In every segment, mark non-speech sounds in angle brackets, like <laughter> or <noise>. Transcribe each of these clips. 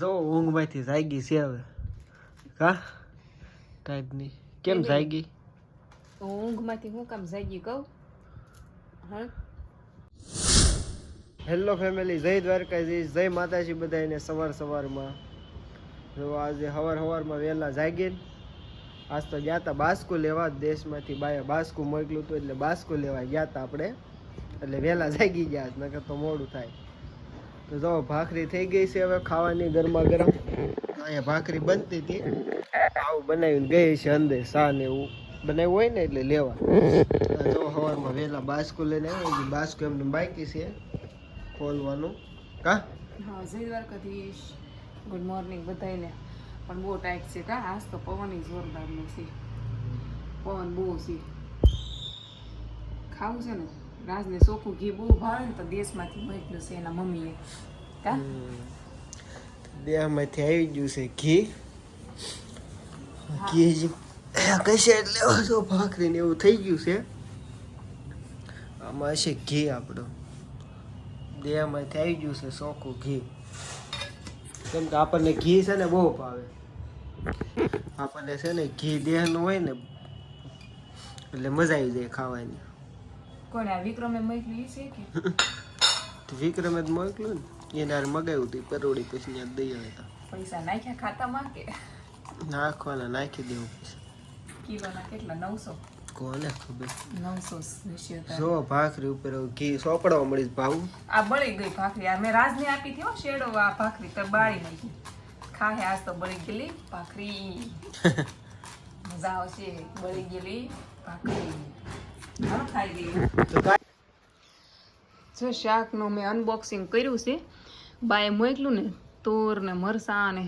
જો ઊંઘમાંથી જાગી છે હવે. કા? ટાઈપની કેમ જાગી? ઊંઘમાંથી હું કામ જાગી કહું? હા? હેલો ફેમિલી જય દ્વારકાજી જય માતાજી બધાને સવાર સવારમાં. જો આજે સવાર સવારમાં વહેલા જાગીને આજ તો ગયા હતા બાસ્કુ લેવા દેશમાંથી બાએ બાસ્કુ મોકલ્યું હતું એટલે બાસ્કુ લેવા ગયા હતા આપણે. એટલે વહેલા જાગી ગયા નકર તો મોડું થાય. તો જો, ભાખરી થઈ ગઈ છે હવે ખાવાની ગરમા ગરમ અહીંયા ભાખરી બનતી હતી. આવું બનાવીને ગઈ છે અંદર સા ને એવું. બનાવ્યું હોય ને એટલે લેવા. જો સવારમાં વહેલા બાસ્કુ લઈને આવ્યો. બાસ્કુ એમને બાકી છે. ખોલવાનું. કા? હા જય દ્વારકાધીશ ગુડ મોર્નિંગ બધાને પણ બહુ ટાઈટ છે કા? આજ તો પવન જોરદારનો છે. પવન બહુ છે. ખાવું છે ને? રાજને ચોખ્ખું ઘી બહુ ભાવે ને તો દેશમાંથી મળ્યું છે એના મમ્મીએ કા દેહમાંથી આવી ગયું છે ઘી ઘી કશે એટલે જો ભાખરીને એવું થઈ ગયું છે આમાં છે ઘી આપણું દેહમાંથી આવી ગયું છે ચોખ્ખું ઘી કેમ કે આપણને ઘી છે ને બહુ ભાવે આપણને છે ને ઘી દેહનું હોય ને એટલે મજા આવી જાય ખાવાની કોને આ વિક્રમે મોકલી છે કે? <laughs> વિક્રમે જ મોકલ્યું ને? એને હારે મગાવ્યું હતું પરોડી પછી ત્યાં દઈ હતા. પૈસા નાખ્યા ખાતામાં કે? નાખવાના નાખી દેવું પછી. કિલોના કેટલા? નવસો? કોને ખબર? નવસો જો ભાખરી ઉપર ઘી સોપડવા મળી ભાવ. આ બળી ગઈ ભાખરી. આ મેં રાજને આપી હતી હો શેડો આ ભાખરી તો બાળી નાખી. ખાહે આજ તો બળી ગયેલી ભાખરી. <laughs> મજા આવશે બળી ગયેલી ભાખરી. જો શાકનું મેં અનબોક્સિંગ કર્યું છે, બાએ મોકલું ને તોર ને મરસા ને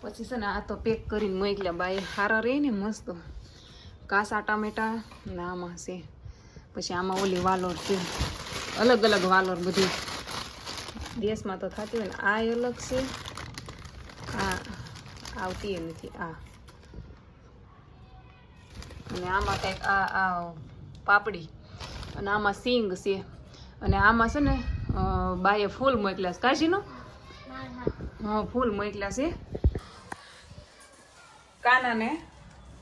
પછી છે ને આ તો પેક કરીને મોકલ્યા. બાએ સારા રહે ને મસ્ત. કાસા ટામેટા ને આમાં છે. પછી આમાં ઓલી વાલોર છે. અલગ અલગ વાલોર બધી. દેશમાં તો થતી હોય ને આ અલગ છે. આ આવતી નથી, આ. અને આમાં કંઈક આ આ પાપડી. અને આમાં સિંગ છે. અને આમાં છે ને બાએ ફૂલ મોકલ્યા છે. કાશીનો? હા, ફૂલ મોકલ્યા છે. કાનાને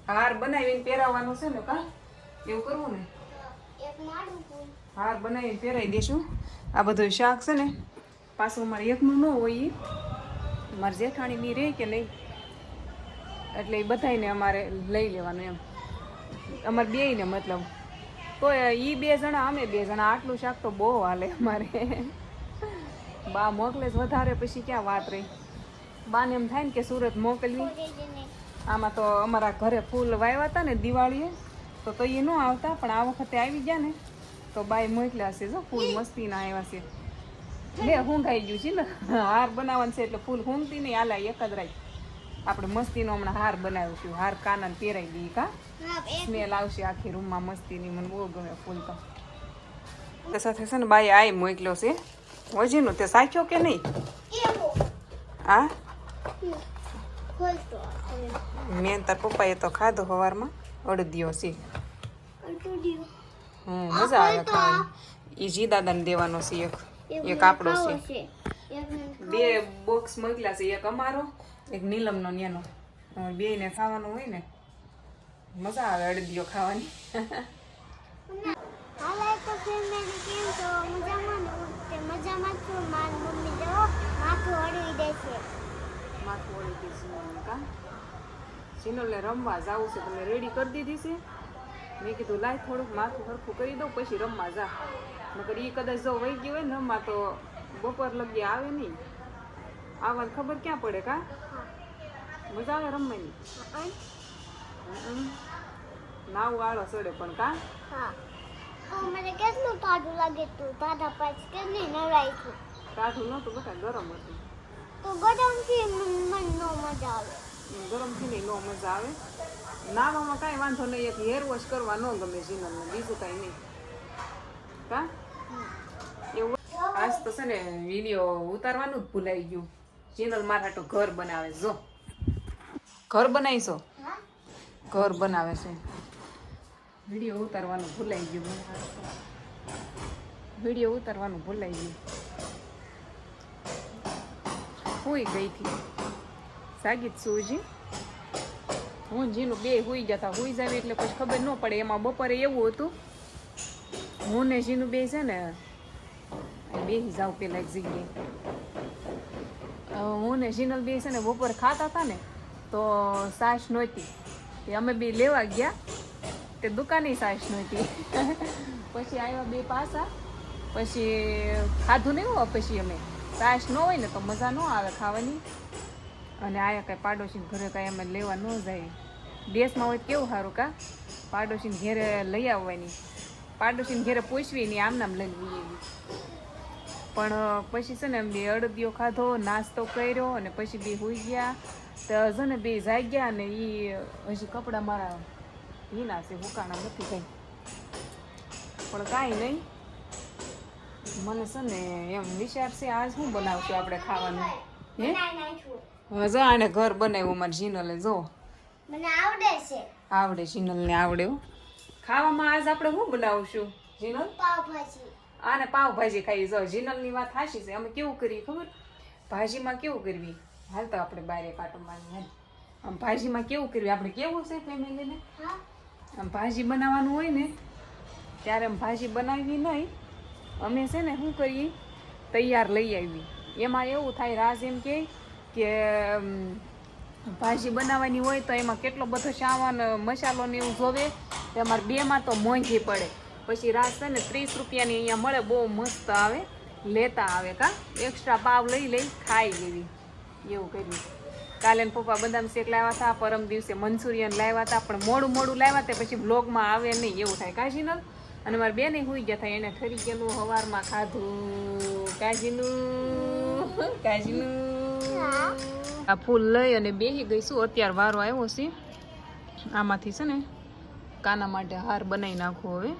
હાર બનાવીને પહેરાવવાનો છે ને કા એવું કરવું ને? હાર બનાવીને પહેરાવી દેશું. આ બધું શાક છે ને, પાછું મારે એકનું ન હોય ઈ. જેઠાણી જેઠાણીની રહે કે નહીં? એટલે એ બધાને અમારે લઈ લેવાનું એમ. અમારે બેયને મતલબ. તો એ બે જણા, અમે બે જણા, આટલું શાક તો બહુ હાલે અમારે. બા મોકલે વધારે, પછી ક્યાં વાત રહી? બાને એમ થાય ને કે સુરત મોકલવી. આમાં તો અમારા ઘરે ફૂલ વાવ્યા હતા ને દિવાળીએ, તો તો એ ન આવતા, પણ આ વખતે આવી ગયા ને, તો બાય મોકલ્યા છે જો, ફૂલ મસ્તીના આવ્યા છે. બે હુંઘાઈ ગયું છે ને. હાર બનાવવાનું છે એટલે ફૂલ હુંઘતી નહીં આલા એક જ રાખ આપણે મસ્તીનો હમણાં હાર બનાવીશું હાર કાનાને પહેરાવી દઈએ કા? સ્મેલ આવશે આખી રૂમમાં મસ્તીની મને બહુ ગમે ફૂલ તો. તે સાથે છે ને બાઈ આઈ મોકલ્યો છે. વજીનું તે સાચ્યો કે નહીં? હા? મેં તાર પપ્પાએ તો ખાધો સવારમાં અડદિયો છે. હમ મજા આવે ખાવાની. એ જી દાદાને દેવાનો છે એક. એક આપણો છે. બે બોક્સ મોકલ્યા છે એક અમારો. એક નીલમનો ન્યાનો બેને ખાવાનું હોય ને મજા આવે અડદીઓ ખાવાની. <laughs> હાલે તો ફેમિલી કેમ છો? મજામાં ને? તે મજામાં છું. મારી મમ્મી જો માથું હળવી દે છે. માથું વળી ગઈ સિનોલને કા? સિનોલને રમવા જાવું છે. તમે રેડી કરી દીધી છે? મેં કીધું લાય થોડુંક માથું સરખું કરી દઉં પછી રમવા જા. નકર એ કદાચ જો વહી ગયું હોય ને રમવા તો બપોર લગી આવે નહીં. આવવાની ખબર ક્યાં પડે કા? મજા આવે રમવાની. નાવું આળો ચડે પણ કા? હા. મને કેટલું ટાઢું લાગે તું? તારા પાછ કેટલી નરાઈ છું? તાજું નહોતું બધા ગરમ હતું. તો ગરમથી મને નો મજા આવે. ગરમથી નહીં નો મજા આવે. નાવામાં કાંઈ વાંધો નહીં એક હેર વોશ કરવા ન ગમે જીનલને બીજું કાંઈ નહીં. કા? એવું. આજ તો છે ને વીડિયો ઉતારવાનું જ ભૂલાઈ ગયું. જીનલ મારા તો ઘર બનાવે જો. ઘર બનાવીશો? ઘર બનાવે છે. વીડિયો ઉતારવાનું ભૂલાઈ ગયું વીડિયો ઉતારવાનું ભૂલાઈ ગયું. હુઈ ગઈ હતી. સાગીત જ છું હું જીનું બે હુઈ ગયા હતા હુઈ જાવી એટલે પછી ખબર ન પડે. એમાં બપોરે એવું હતું. હું ને જીનું બે છે ને બે જાઉં પેલા એક જગ્યાએ. હું ને જીનલ બે છે ને બપોરે ખાતા હતા ને તો સાસ નહોતી. તે અમે બે લેવા ગયા. તે દુકાને સાસ નહોતી. <laughs> પછી આવ્યા બે પાછા પછી ખાધું નહીં હોય પછી અમે. સાસ ન હોય ને તો મજા ન આવે ખાવાની. અને આયા કાંઈ પાડોશી ઘરે કાંઈ અમે લેવા ન જાય. દેશમાં હોય કેવું સારું કા? પાડોશીને ઘેરે લઈ આવવાની. પાડોશીને ઘેરે પૂછવી નહીં આમ નામ લઈ પણ પછી છે ને એમ બે અડદિયો ખાધો, નાસ્તો કર્યો અને પછી બે હોઈ ગયા. તો છે ને બે જાગ્યા ને એ હજી કપડાં મારા ભીના છે હુકાણા નથી કંઈ. પણ કાંઈ નહીં. મને છે ને એમ વિચાર છે આજ શું બનાવશું આપણે ખાવાનું? હે? જો આને ઘર બનાવ્યું મારે જીનલે જો. મને આવડે છે. આવડે જીનલને આવડે ખાવામાં આજ આપણે શું બનાવશું જીનલ? પાવભાજી. આને પાવભાજી ખાઈ જો જીનલની વાત હાશી છે. અમે કેવું કરીએ ખબર? ભાજીમાં કેવું કરવી? હાલ તો આપણે બારે કાંટો મારી હાલ. આમ ભાજીમાં કેવું કર્યું? આપણે કેવું છે ફેમિલીને? આમ ભાજી બનાવવાનું હોય ને ત્યારે આમ ભાજી બનાવવી નહીં. અમે છે ને શું કરીએ? તૈયાર લઈ આવી એમાં એવું થાય રાજ એમ કહે કે ભાજી બનાવવાની હોય તો એમાં કેટલો બધો સામાન મસાલો ને એવું જોવે તો અમારે બેમાં તો મોંઘી પડે. પછી રાસ છે ને ત્રીસ રૂપિયાની અહીંયા મળે બહુ મસ્ત આવે લેતા આવે કા? એક્સ્ટ્રા પાવ લઈ લઈ ખાઈ લેવી. એવું કર્યું. કાલે પપ્પા બદામ શેક લાવ્યા હતા, પરમ દિવસે મંચુરિયન લાવ્યા હતા, પણ મોડું મોડું લાવ્યા તે પછી બ્લોગમાં આવે નહીં, એવું થાય. કાજીનલ અને મારા બેને હુઈ ગયા થાય એને ઠરી ગયેલું હવારમાં ખાધું. કાજીનું? કાજીનું? આ ફૂલ લઈ અને બેહી ગઈ શું અત્યારે વારો આવ્યો છે. આમાંથી છે ને, કાના માટે હાર બનાવી નાખો હવે.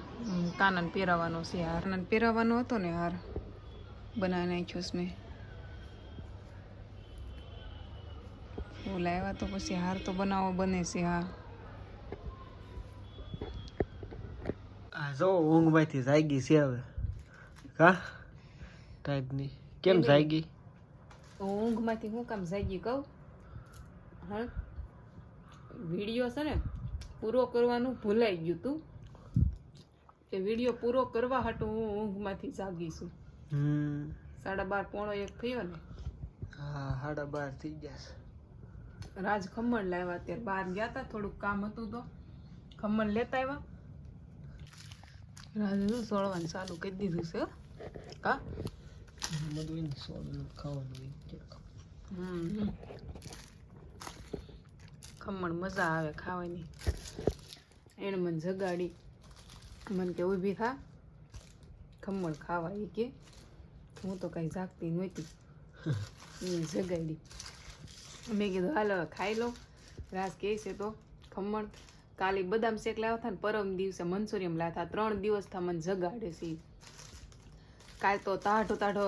કાનાને પહેરાવાનો છે હાર. કાનાને પહેરાવાનો હતો ને હાર. બનાવી નાખ્યો છે મેં. ફૂલ લાવ્યા તો પછી હાર તો બનાવો બને છે હા. આ જો ઊંઘમાંથી જાગી છે હવે. કા ટાઈપની કેમ જાગી? ઊંઘમાંથી હું કામ જાગી કહું? હા? વીડિયો છે ને પૂરો કરવાનું ભૂલાઈ ગયું તું. કે વીડિયો પૂરો કરવા હાટું હું ઊંઘમાંથી જાગી છું. હમ. સાડા બાર પોણો એક થયો ને. હા સાડા બાર થઈ ગયા છે. રાજ ખમણ લાવ્યા અત્યારે. બહાર ગયા હતા થોડુંક કામ હતું તો. ખમણ લેતા આવ્યા. રાજ સોળવાનું ચાલુ કરી દીધું છે કા? બધું સોળવાનું ખાવાનું હમ. ખમણ મજા આવે ખાવાની. એણે મને જગાડી. મને કે ઊભી થા. ખમણ ખાવા. એ કે હું તો કાંઈ જાગતી નહોતી. <laughs> એ જગાડી. મેં કીધું હાલો ખાઈ લો. રાસ કહે છે તો ખમણ. કાલે બદામ શેક લાવ્યા હતા ને પરમ દિવસે મનસુરિયમ લાવ્યા હતા. ત્રણ દિવસ થા મને જગાડે છે. કાલ તો તાઢો તાઢો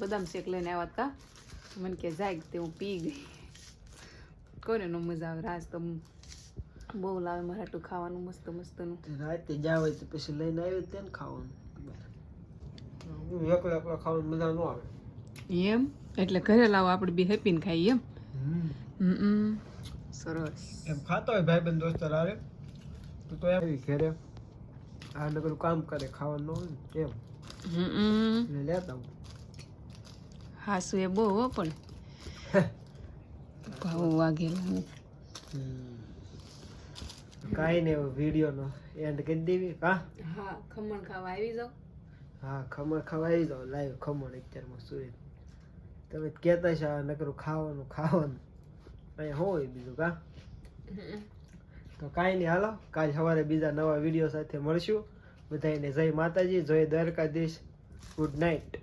બદામ શેક લઈને આવ્યા હતા. મને કે જાય તે હું પી ગઈ. કોને નો મજા આવે રાસ તો બહુ લાવે મારા તો ખાવાનું મસ્ત મસ્તનું. રાતે જાવ તો પછી લઈને આવ્યો તેને ખાવાનું. એકલા એકલા ખાવાનું મજા ન આવે. એમ? એટલે ઘરે લાવો આપણે બી હેપી ને ખાઈએ એમ. હમ. હમ સરસ. એમ ખાતો હોય ભાઈબંધ દોસ્તર હારે તો તો એમ ઘરે. આ નકરું કામ કરે ખાવાનું હોય ને એમ. હમ એટલે લેતા હું હાસુ એ બહુ હો પણ. ભાવ વાગેલા કાઈ કાંઈ નહીં નો વિડીયોનો એન્ડ કરી દેવી. હા? હા ખમણ ખાવા આવી જાવ હા ખમણ ખાવા આવી જાવ લાઈવ ખમણ અત્યારમાં સુરત તમે કહેતા છે આ નકરું ખાવાનું ખાવાનું. અહીંયા હોય બીજું કા? તો કાંઈ નહીં હાલો. કાલ સવારે બીજા નવા વીડિયો સાથે મળશું. બધાને જય માતાજી જય દ્વારકાધીશ. Good night.